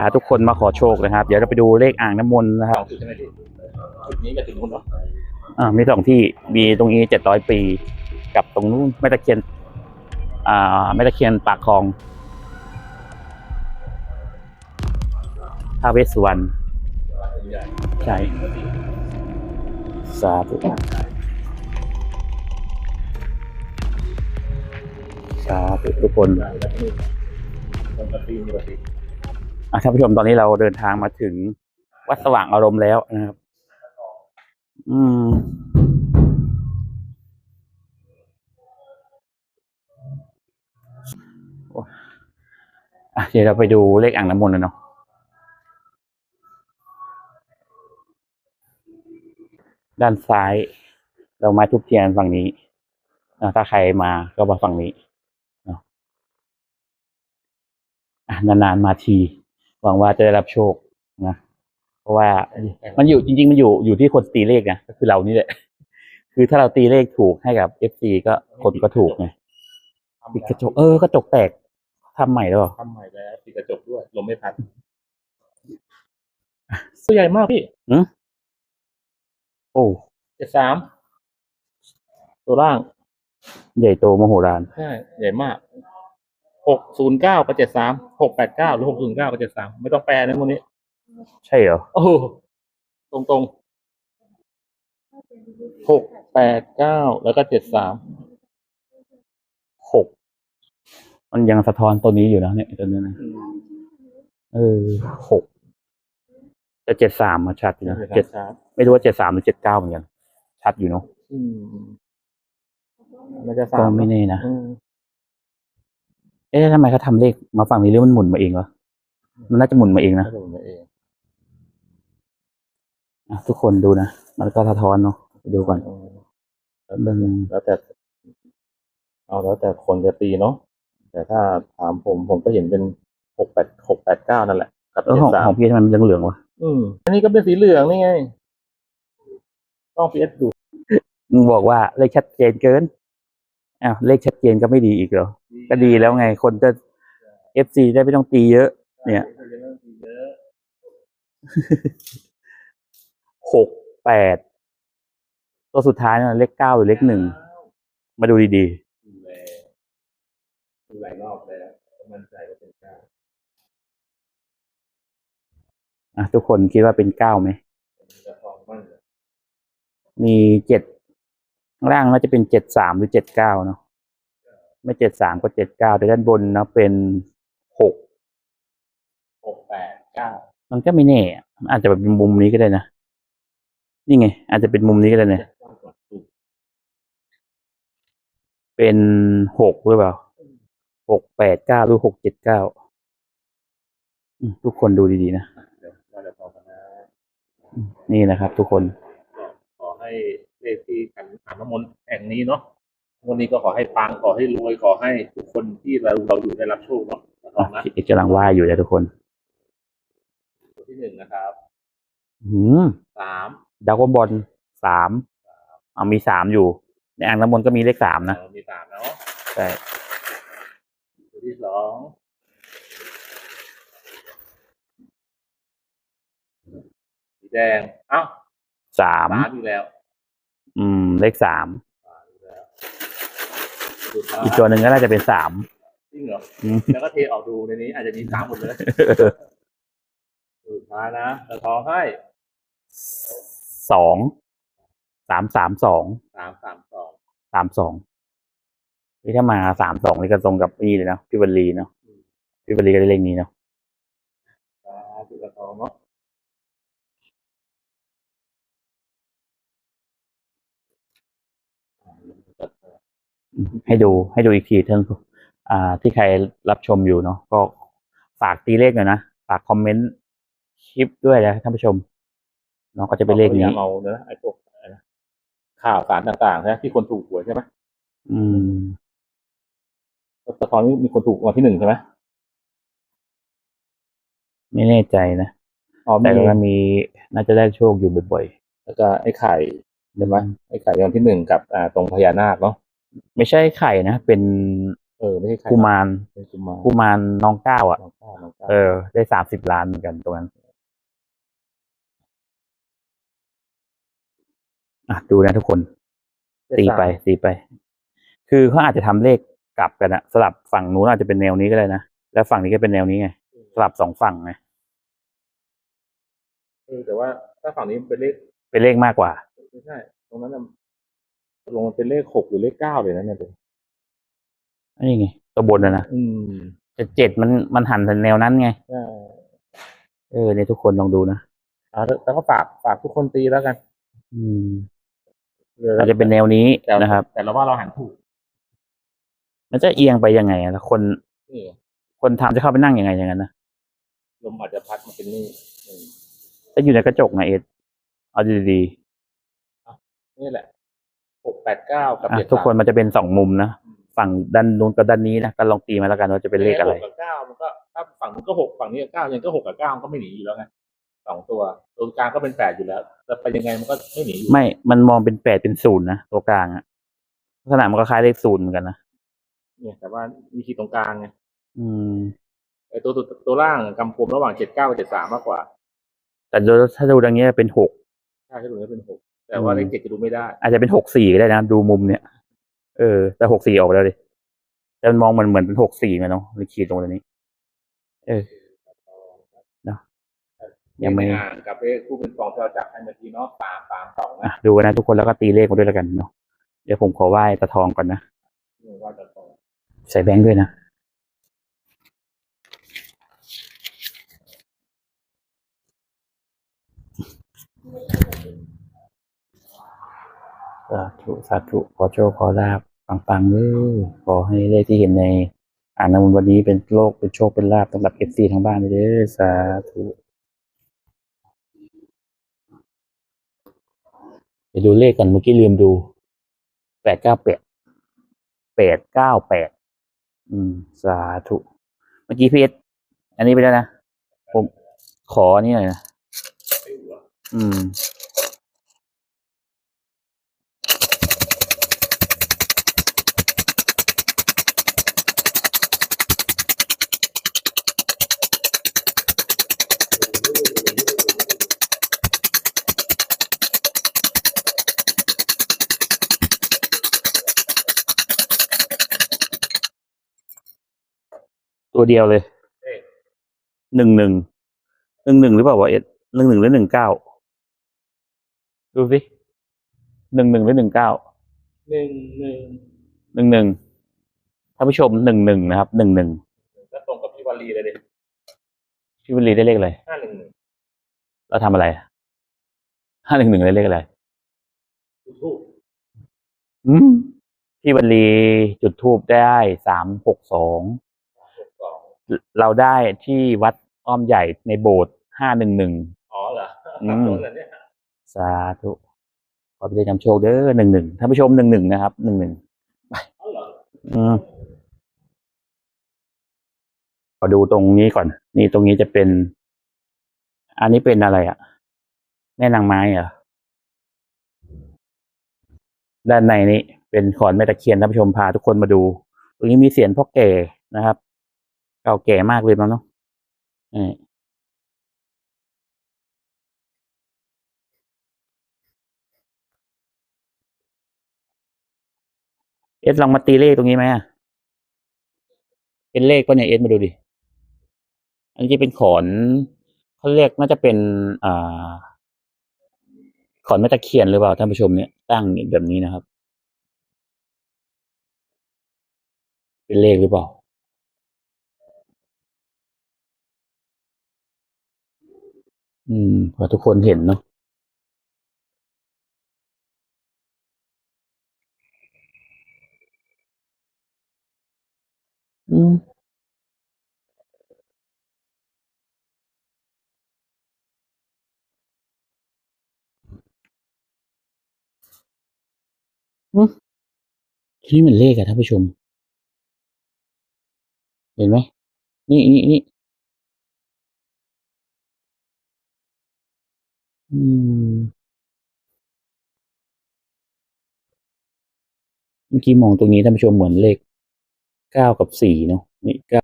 พาทุกคนมาขอโชคนะครับ เดี๋ยวเราไปดูเลขอ่างน้ำมนต์นะคสรัอบงจุดใช่ไหมพี่จุดนี้กับจุดนู้นเนาะอ่ามีสองที่มีตรงนี้เจ็ดร้อยปี กับตรงนู้นแม่ตะเคียน อ่าแม่ตะเคียนปากคลองท้าวเวสสุวรรณใหญ่ใช่สาธุสาธุทุกคน ท่านผู้ชมตอนนี้เราเดินทางมาถึงวัดสว่างอารมณ์แล้วนะครับ อืม เดี๋ยวเราไปดูเลขอ่างน้ำมนต์นะเนาะด้านซ้าย เรามาทุบเทียนฝั่งนี้อะถ้าใครมาก็มาฝั่งนี้อะนานๆมาที หวังว่าจะได้รับโชคนะเพราะว่ามันอยู่จริง ๆ มันอยู่อยู่ที่คนตีเลขนะก็คือเรานี่แหละ คือถ้าเราตีเลขถูกให้กับเอฟซีก็คนก็ถูกไงทำปิดกระจกเออกระจกแตกทำใหม่แล้วเหรอทำใหม่แล้วปิดกระจกด้วยลมไม่พัดตัวใหญ่มากพี่โอ้เจ็ดสามตัวล่าง ใหญ่โตมโหฬารใช่ใหญ่มาก หกศูนย์เก้ากับเจ็ดสามหกแปดเก้าหรือหกศูนย์เก้ากับเจ็ดสามไม่ต้องแปลนะพวกนี้ ใช่เหรอ โอ้โหตรงตรงหกแปดเก้าแล้วก็เจ็ดสามหกมันยังสะท้อนตัวนี้อยู่นะเนี่ยตัวนี้นะเออหกแต่เจ็ดสามมาชัดอยู่นะเจ็ดครับไม่รู้ว่าเจ็ดสามหรือเจ็ดเก้าเหมือนกันชัดอยู่เนาะอืมมันจะสาก็มไม่แน่นะอืม เอ๊ะทำไมเขาทำเลขมาฝั่งนี้หรือมันหมุนมาเองวะมันน่าจะหมุนมาเองนะถ้าดูมาเองอะทุกคนดูนะมันก็สะท้อนเนาะไปดูก่อนอืมเรื่องแล้วแต่ เอาแล้วแต่คนจะตีเนาะแต่ถ้าถามผมผมก็เห็นเป็นหกแปดหกแปดเก้านั่นแหละกับเออเจ็ขดองสาขมองพี่ทำไมมันเหลืองๆวะอืมอันนี้ก็เป็นสีเหลืองนี่ไงต้องพีเอสดูมึงบอกว่าเลขชัดเจนเกินอ้าวเลขชัดเจนก็ไม่ดีอีกเหรอ ก็ดีแล้วไง คนจะเอฟซีได้ไม่ต้องตีเยอะ เนี่ยหกแปดตัวสุดท้ายนะเลขเก้าหรือเลขหนึ่ง มาดูดีดูแลดูหลายรอบแล้วมั่นใจว่าเป็นเก้าๆอะทุกคนคิดว่าเป็นเก้าไหมจะทองมั่นเลยมีเจ็ดข้างล่างน่าจะเป็นเจ็ดสามหรือเจ็ดเก้าเนาะ ไม่เจ็ดสามก็เจ็ดเก้าแต่ด้านบนนะเป็นหกหกแปดเก้ามันก็ไม่แน่อะมันอาจจะเป็นมุมนี้ก็ได้นะนี่ไง อาจจะเป็นมุมนี้ก็ได้นะเก้ากว่าถูกเป็นหกหรือเปล่าหกแปดเก้าหรือหกเจ็ดเก้าอืมทุกคนดูดีๆนะเดี๋ยวเราจะพอกันนะนี่นะครับทุกคนก็ขอให้เลขที่ขันอ่างน้ำมนต์แห่งนี้เนาะ วันนี้ก็ขอให้ปังขอให้รวยขอให้ทุกคนที่เราเราอยู่ได้รับโชคเนาะขอนะพี่เอกกำลังว่าอยู่นะทุกคนตัวที่หนึ่งนะครับอืมสามดาวก็บอลสามเอามีสามอยู่ ในอ่างน้ำมนต์ก็มีเลขสามนะเออมีสามเนาะใช่ตัวที่สองสีแดงอ้าวสามสามอยู่แล้ว อืม เลขสาม สามอยู่แล้วสุดท้าย อีกตัวหนึ่งก็น่าจะเป็นสามจริงเหรออืมแล้วก็เทออกดูในนี้อาจจะมีสามหมดเลยสุดท้ายนะแต่ขอให้สองสามสามสองสามสามสองสามสองนี่ถ้ามาสามสองนี่ก็ตรงกับนี่เลยนะพี่วลีเนาะพี่วลีก็ได้เลขนี้เนาะ ให้ดูให้ดูอีกทีท่านผู้อ่าที่ใครรับชมอยู่เนาะก็ฝากตีเลขหน่อยนะ ฝากคอมเมนต์คลิปด้วยนะท่านผู้ชมเนาะก็จะเป็นเลขนี้พยายามเอาเนื้อไอ้พวกอะไรนะข่าวสารต่างๆใช่ไหมที่คนถูกหวยใช่ไหมอืมแต่ตอนนี้มีคนถูกวันที่หนึ่งใช่ไหมไม่แน่ใจนะอ๋อแต่มีก็มีน่าจะได้โชคอยู่บ่อยแล้วก็ไอ้ไข่ๆใช่ไหมไอ้ไข่วันที่หนึ่งกับอ่าตรงพญานาคเนาะ ไม่ใช่ไข่นะ เป็นเออไม่ใช่ใครกุมารเป็นกุมารกุมารน้องเก้าอะ น้องก้าวน้องก้าวเออ ได้สามสิบล้านเหมือนกันตรงนั้นอะดูนะทุกคน ตีไปตีไป คือเขาอาจจะทำเลขกลับกันอะสลับฝั่งนู้นอาจจะเป็นแนวนี้ก็ได้นะ แล้วฝั่งนี้ก็เป็นแนวนี้ไง สลับสองฝั่งไงเออแต่ว่าถ้าฝั่งนี้เป็นเลขเป็นเลขมากกว่า ไม่ใช่ ตรงนั้นน่ะ ลงมันเป็นเลขหกหรือเลขเก้าเลยนะเนี่ยเป็นอันนี้ไงตัวบนนะนะอืมแต่เจ็ดมันมันหันทางแนวนั้นไง ใช่เออเนี่ยทุกคนลองดูนะเอาแล้วแล้วก็ฝากฝากทุกคนตีแล้วกันอืมอาจจะเป็นแนวนี้แต่นะครับ แต่เราว่าเราหันถูกมันจะเอียงไปยังไงอะแล้วคนนี่คนทำจะเข้าไปนั่งยังไงอย่างนั้นนะลมอาจจะพัดมาเป็นนี่อืมจะอยู่ในกระจกไงเอ็ดเอาดีนี่แหละ หกแปดเก้ากับๆอะเจ็ดทุกคนมันจะเป็นสองมุมนะฝั่งด้านนู้นกับด้านนี้นะก็ลองตีมาแล้วกันว่าจะเป็นเลขอะไร หกกับเก้ามันก็ถ้าฝั่งนู้นก็หกฝั่งนี้ก็เก้ายังก็หกกับเก้ามันก็ไม่หนีอยู่แล้วไงสองตัวตัวกลางก็เป็นแปดอยู่แล้วแต่ไปยังไงมันก็ไม่หนีอยู่ไม่ มันมองเป็นแปดเป็นศูนย์นะตัวกลางอะลักษณะมันก็คล้ายเลขศูนย์เหมือนกันนะเนี่ยแต่ว่ามีขีดตรงกลางไงอืม ไอ้ตัวตัวตัวล่างกำกลมระหว่างเจ็ดเก้ากับเจ็ดสามมากกว่าแต่ดูถ้าดูดังนี้เป็นหกใช่ที่ตรงนี้เป็นหก แต่ว่าอืมเลขเจ็ดจะดูไม่ได้ อาจจะเป็นหกสี่ก็ได้นะดูมุมเนี่ย เออ แต่หกสี่ออกไปแล้วดิแต่มันมองมันเหมือนเป็นหกสี่ไหมเนาะเลยขีดตรงนี้ เออเนอะยังไม่อ่านกับเลขคู่เป็นฟองที่เราจับให้เมื่อกี้เนาะสามสามสองอะนะดูนะทุกคนแล้วก็ตีเลขมาด้วยแล้วกันเนาะเดี๋ยวผมขอไหว้ตะทองก่อนนะนี่ว่าจะตรงใส่แบงค์ด้วยนะ สาธุสาธุขอโชคขอลาบปังๆเลยขอให้เลขที่เห็นในอ่านน้ำมนต์วันนี้เป็นโลกเป็นโชคเป็นลาบสำหรับเอฟซีทางบ้านเลยเด้อสาธุเดี๋ยวดูเลขกันเมื่อกี้ลืมดูแปดเก้าแปดแปดเก้าแปดอืม สาธุ เมื่อกี้พีเอสอันนี้ไปแล้วนะ ผมขออันนี้หน่อยนะ อืม ตัวเดียวเลยเอ๊ะหนึ่งหนึ่งหนึ่งหนึ่งหรือเปล่าวะเอ็ดหนึ่งหนึ่งหรือหนึ่งเก้าดูสิหนึ่งหนึ่งหรือหนึ่งเก้าหนึ่งหนึ่งหนึ่งหนึ่งท่านผู้ชมหนึ่งหนึ่งนะครับหนึ่งหนึ่งก็ตรงกับพี่วลีเลยดิพี่วลีได้เลขอะไรห้าหนึ่งหนึ่งเราทำอะไรห้าหนึ่งหนึ่งได้เลขอะไรถูกอืมพี่วลีจุดทูบได้สามหกสองหกสอง เราได้ที่วัดอ้อมใหญ่ในโบสถ์ห้าหนึ่งหนึ่งอ๋อเหรออืมโดนเหรอเนี่ยสาธุขอไปได้นำโชคเด้อหนึ่งหนึ่งท่านผู้ชมหนึ่งหนึ่งนะครับหนึ่งหนึ่งอ๋อเหรออืมขอดูตรงนี้ก่อน นี่ตรงนี้จะเป็น อันนี้เป็นอะไรอะ่ะ แม่นางไม้เหรอด้านในนี้เป็นขอนแม่ตะเคียนท่านผู้ชมพาทุกคนมาดู ตรงนี้มีเสียนพ่อแก่นะครับ เก่าแก่มากเลยมั้งเนาะนี่เอสลองมาตีเลขตรงนี้ไหมอะเป็นเลขปะเนี่ยเอสมาดูดิ อันนี้เป็นขอนเขาเรียกน่าจะเป็นอ่าขอนแม่ตะเคียนหรือเปล่าท่านผู้ชมเนี่ยตั้งแบบนี้นะครับ เป็นเลขหรือเปล่า อืมเผื่อทุกคนเห็นเนาะอืมที่นี่มันเลขอะท่านผู้ชม เห็นไหม นี่นี่นี่ อืม เมื่อกี้มองตรงนี้ท่านผู้ชมเหมือนเลขเก้ากับสี่เนาะ นี่เก้า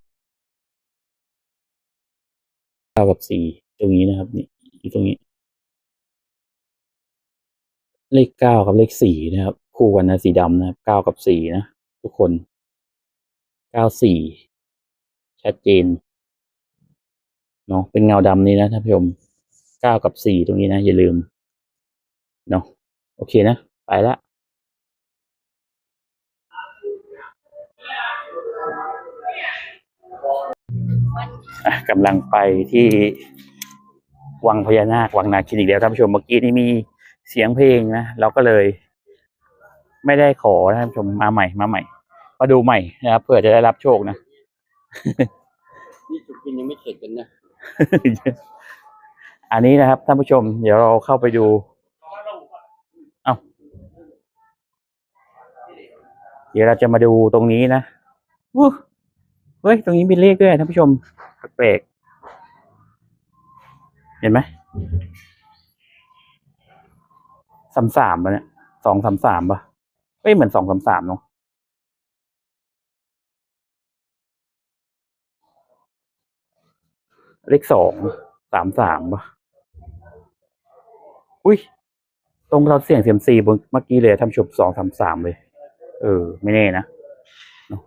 เก้ากับสี่ตรงนี้นะครับ นี่อยู่ตรงนี้ เลขเก้ากับเลขสี่นะครับ คู่กันนะสีดำนะครับเก้ากับสี่นะ ทุกคนเก้าสี่ชัดเจน เนาะ เป็นเงาดำนี้นะท่านผู้ชม เก้ากับสี่ตรงนี้นะ อย่าลืมเนาะโอเคนะ ไปละอะกำลังไปที่วังพญานาควังนาคินอีกแล้วท่านผู้ชมเมื่อกี้นี้มีเสียงเพลงนะเราก็เลย ไม่ได้ขอนะท่านผู้ชมมาใหม่มาใหม่มาดูใหม่นะครับเพื่อจะได้รับโชคนะนี่จุดกินยังไม่เสร็จกันนะ อันนี้นะครับท่านผู้ชม เดี๋ยวเราเข้าไปดู เอาเดี๋ยวเราจะมาดูตรงนี้นะอู้เฮ้ย ตรงนี้มีเลขด้วยท่านผู้ชมแปลกๆเห็นไหมสามสามปะเนี่ยสองสามสามปะเอ้ยเหมือนสองสามสามเนาะเลขสองสามสามปะ อุ้ย ตรงเราเสี่ยงเซียมซีบนเมื่อกี้เลยทำชุบสองสามสามเลย เออ ไม่แน่นะอะ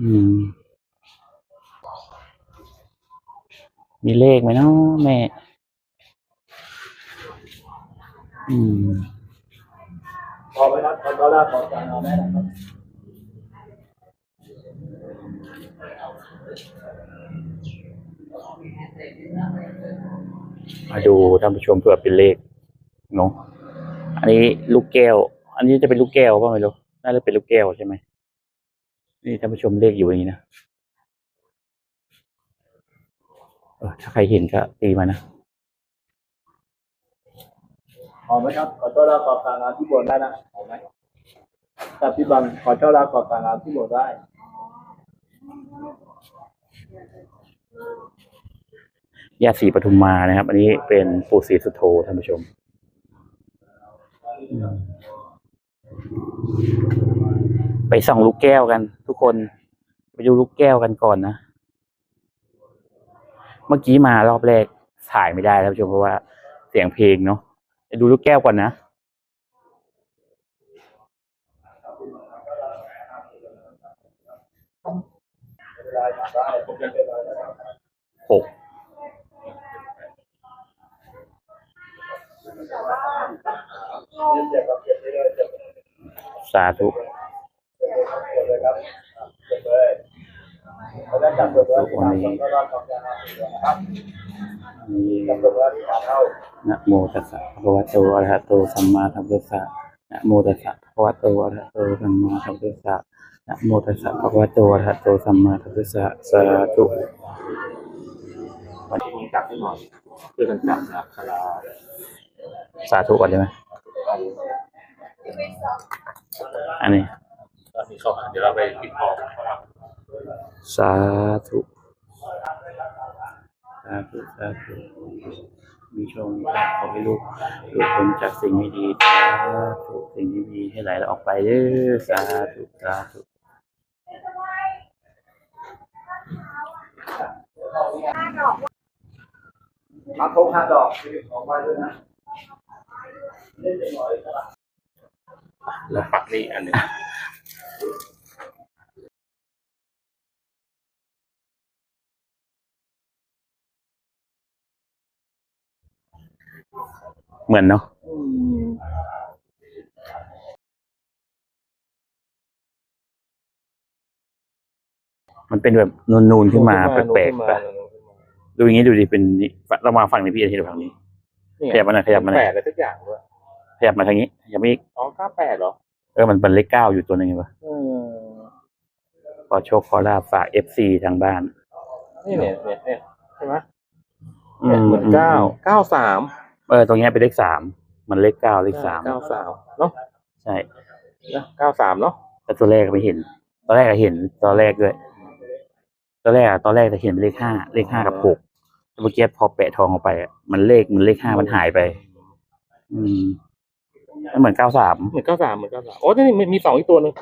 อืม มีเลขไหมเนาะแม่ อืมพอไหมครับพอตอนแรกพอการเอาไหมนะครับ มาดูท่านผู้ชมเผื่อเป็นเลขเนาะอันนี้ลูกแก้ว อันนี้จะเป็นลูกแก้วป่ะไม่รู้น่าจะเป็นลูกแก้วใช่ไหมนี่ท่านผู้ชมเลขอยู่อย่างนี้นะเออถ้าใครเห็นก็ตีมานะพอไหมครับ ขอต้อนรับขอการงานที่บนได้นะพอไหมครับพี่บังขอต้อนรับขอการงานที่บนได้ ญาติศรีปทุมมานะครับ อันนี้เป็นปู่ศรีสุโธท่านผู้ชม ไปส่องลูกแก้วกัน ทุกคนไปดูลูกแก้วกันก่อนนะ เมื่อกี้มารอบแรกถ่ายไม่ได้ท่านผู้ชมเพราะว่าเสียงเพลงเนาะไปดูลูกแก้วก่อนนะหก สาธุแล้วจับตัวที่ทำต้อนรับขอการงานที่บนนะครับนี่จับตัวที่ทำเข้านะโมตัสสะภะคะวะโตอะระหะโตสัมมาสัมพุทธัสสะนะโมตัสสะภะคะวะโตอะระหะโตสัมมาสัมพุทธัสสะนะโมตัสสะภะคะวะโตอะระหะโตสัมมาสัมพุทธัสสะสาธุวันที่ผมจับให้หน่อยเพื่อกันจับนะคาราสาธุก่อนได้ไหม อันนี้ตอนนี้เข้ามาเดี๋ยวเราไปติดต่อกันครับสาธุสาธุสาธุมีโชคมีลาภขอให้ลูกหลุดพ้นจากสิ่งไม่ดีสาธุสิ่งที่ดีให้ไหลออกไปเด้อสาธุสาธุมาโค้งห้าดอกออกมาด้วยนะ แล้วปักนี่อันหนึ่งเหมือนเนาะมันเป็นแบบนูนๆขึ้นมาแปลกๆปะดูอย่างนี้ดูดิเป็นนี่เรามาฝั่งนี้พี่อาทิตย์ฝั่งนี้ ขยับมาหน่อยขยับมาหน่อยแปดอะไรสักอย่างด้วย ขยับมาทางนี้ขยับมาอีกอ๋อเก้าแปดเหรอ เออมันเป็นเลขเก้าอยู่ตัวหนึ่งเห็นปะอืมขอโชคขอลาบฝากเอฟซีทางบ้าน นี่เนี่ยเนี่ยเนี่ยใช่ไหมอืเนี่ยเหมือนเก้าเก้าสามเออตรงเนี้ยเป็นเลขสามมันเลขเก้าเลขสามเก้าสามเนาะใช่นะเก้าสามเนาะแต่ตัวแรกไม่เห็น ตอนแรกอะเห็นตอนแรกด้วยตอนแรกอะตอนแรกจะเห็นเป็นเลขห้าเลขห้ากับหกแต่เมื่อกี้พอแปะทองออกไปอะมันเลขมันเลขห้ามันหายไป อืม มันเหมือนเก้าสามเหมือนเก้าสามเหมือนเก้าสามโอ้นี่มีมีสองอีกตัวหนึ่ง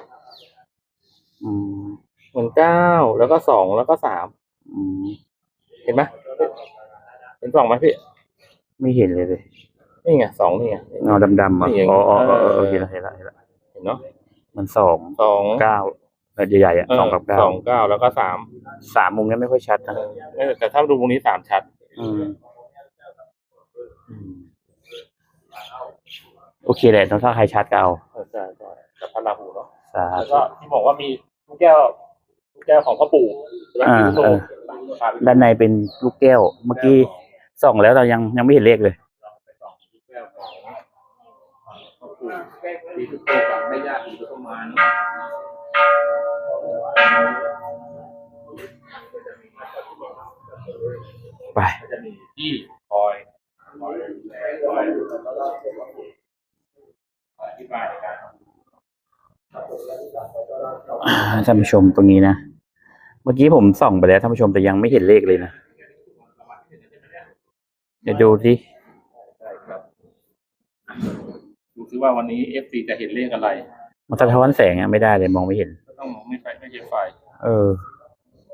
อืมเหมือนเก้าแล้วก็สองแล้วก็สามอืมเห็นไหมเห็นสองไหมพี่ไม่เห็นเลยเลยนี่ไงสองนี่ไงเงาดำๆอะนี่เองอ๋ออ๋ออ๋อเออเออเห็นแล้วเห็นแล้วเห็นแล้วเห็นเนาะมันสองสองเก้าแบบใหญ่ๆอะสองกับเก้าสองเก้าแล้วก็สามสามมุมนี้ไม่ค่อยชัดนะเออแต่ถ้าดูตรงนี้สามชัด อืมอืม โอเคเลยถ้าใครชัดก็เอาเออใช่ใช่กับพระราหูเนาะสาแล้วธุ ก็ที่บอกว่ามีลูกแก้วลูกแก้วของพ่อปู่ใช่ไหมอ่า ที่โชเอว์อด้านในเป็นลูกแก้ว เมื่อกี้ส่องแล้วเรายังยังไม่เห็นเลขเลย ไปส่องลูกแก้วของพ่อปู่ที่ทุกโตกับแม่ย่าศรีปทุมมาเนอะไป ก็จะมีที่คอยคอยดูแลคอย อธิบายในการอ่าท่านผู้ชมตรงนี้นะ เมื่อกี้ผมส่องไปแล้วท่านผู้ชมแต่ยังไม่เห็นเลขเลยนะ เดี๋ยวดูสิใช่ครับดูซิว่าวันนี้เอฟซีจะเห็นเลขอะไร มันสะท้อนแสงอะไม่ได้เลยมองไม่เห็นก็ต้องไม่ไฟไม่ใช่ไฟ เออ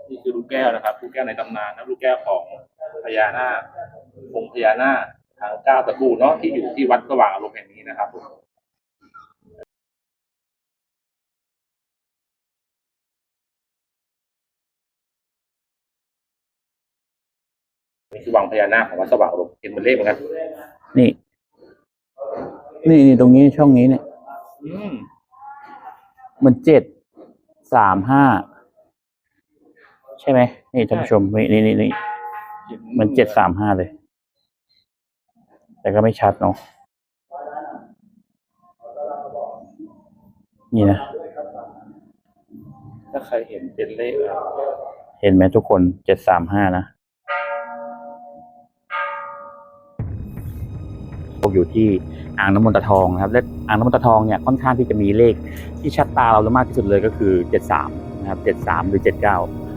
นี่คือลูกแก้วนะครับ ลูกแก้วในตำนานนะลูกแก้วของพญานาคองค์พญานาคทางเก้าตระกูลเนาะที่อยู่ที่วัดสว่างอารมณ์แห่งนี้นะครับผม นี่คือวังพญานาคของวัดสว่างอารมณ์เห็นเหมือนเลขเหมือนกันนี่ นี่นี่ตรงนี้ช่องนี้เนี่ย อืมมันเจ็ดสามห้าใช่ไหมนี่ท่านผู้ชมนี่นี่นี่นี่มันเจ็ดสามห้าเลย แต่ก็ไม่ชัดเนาะนี่นะ ถ้าใครเห็นเป็นเลขอะเห็นไหมทุกคนเจ็ดสามห้านะ อยู่ที่อ่างน้ำมนต์ตะทองนะครับและอ่างน้ำมนต์ตะทองเนี่ยค่อนข้างที่จะมีเลขที่ชัดตาเรามากที่สุดเลยก็คือเจ็ดสามนะครับเจ็ดสามหรือเจ็ดเก้า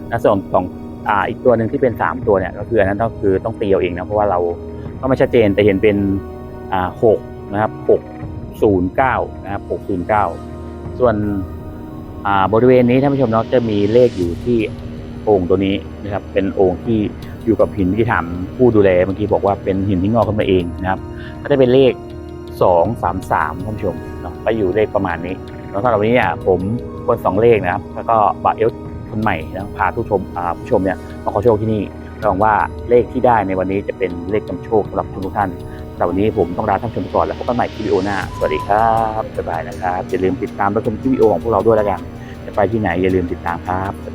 และส่วนของอ่าอีกตัวหนึ่งที่เป็นสามตัวเนี่ยก็คืออันนั้นก็คือต้องตีเอาเองนะเพราะว่าเราก็ไม่ชัดเจนแต่เห็นเป็นอ่าหกนะครับหกศูนย์เก้านะครับหกศูนย์เก้าส่วนอ่าบริเวณนี้ท่านผู้ชมเนาะจะมีเลขอยู่ที่โอ่งตัวนี้นะครับเป็นโอ่งที่ อยู่กับหินที่ถามผู้ดูแลเมื่อกี้บอกว่าเป็นหินที่งอกขึ้นมาเองนะครับ ก็จะเป็นเลขสองสามสามท่านผู้ชมเนาะก็อยู่เลขประมาณนี้แล้วสำหรับวันนี้เนี่ยผมคนสองเลขนะครับ แล้วก็บาเอลคนใหม่นะพาผู้ชมผู้ชมเนี่ยมาขอโชคที่นี่หวังว่าเลขที่ได้ในวันนี้จะเป็นเลขนำโชคสำหรับทุกท่านสำหรับวันนี้ผมต้องลาท่านผู้ชมไปก่อนแล้วพบกันใหม่ที่วิดีโอหน้า สวัสดีครับบ๊ายบายนะครับอย่าลืมติดตามรับชมที่วิดีโอของพวกเราด้วยแล้วกันจะไปที่ไหนอย่าลืมติดตามครับสวัสดีครับ